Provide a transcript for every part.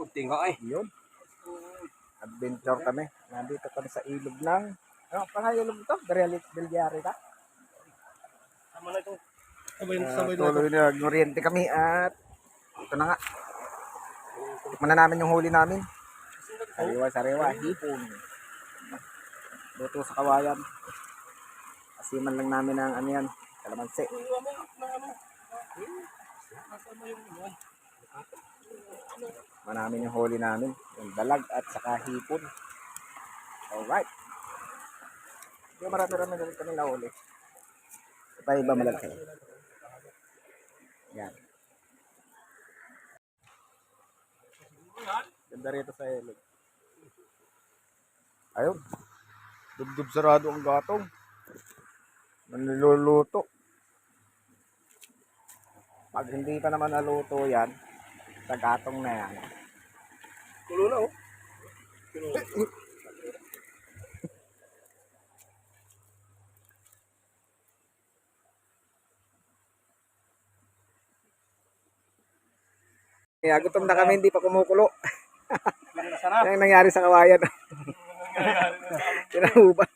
Kunti nga eh. Yun. Adventure kami. Nandito kami sa ilog ng... Ano pa nga ilog ito? Berelit Bilyari ka? Tama na ito. Sabay, Uh, sabay na ito. tuloy na noriente kami at ito na nga. Tikman na namin yung huli namin. Sariwa, sariwa. Hipon. Luto sa kawayan. Asiman lang namin ng ano yan. Kalamansi. Manamin yung huli namin. Yung dalag at saka hipon. Alright. Yung marami-rami na kami nahuli. Iba iba malaki. Yan. Ganda rito sa ilog. Ayun. Dubdub sarado ang gatong. Manluluto. Pag hindi pa naman naluto yan, sa gatong na yan. Tulo na oh. Kaya gutom na kami, hindi pa kumukulo. Yan ang nangyari sa kawayan. Kinahuba.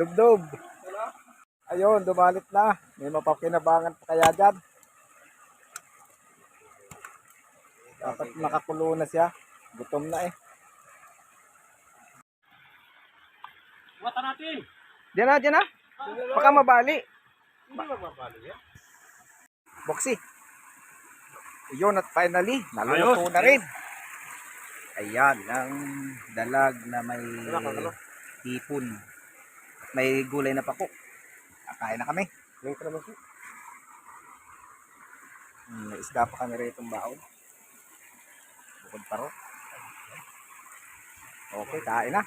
Dubdob. Ayun, dumalit na. May mapakinabangan pa kaya dyan. Dapat makakulo na siya. Gutom na eh. Wata natin. Diyan na, diyan na. Baka mabali. Hindi magbabalo yan. Boxy. Yun at finally, naluto na rin. Ayan, ang dalag na may hipon. May gulay na pako. Kakain na kami. Ka naman siya. Hmm, isda pa kami rito baon. Bukod pa ro. Okay, kain na.